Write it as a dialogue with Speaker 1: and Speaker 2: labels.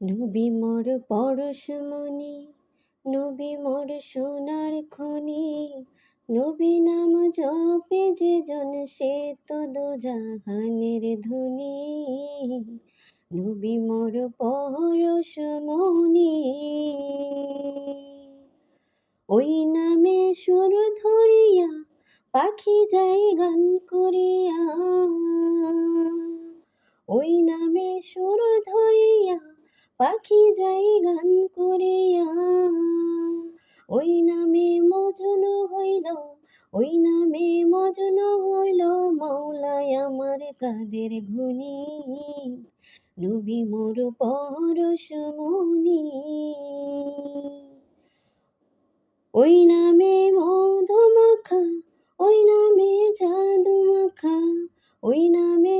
Speaker 1: নবী মোর পরশমণি নবী মোর সোনার খনি, নবী নাম জপে যে জন সে তো দোজাহানের ধনী। নবী মোর পরশমণি ওই নামে সুর ধরিয়া পাখি যায় গান করিয়া। ওই নামে সুর ধরিয়া পাখি যাই গান করিয়া। ওই নামে মজন হইল, ওই নামে মজন হইল মাওলায় আমার কাদের ঘুনি নবী মোর পরশমণি ওই নামে মধুমাখা, ওই নামে জাদু মাখা ওই নামে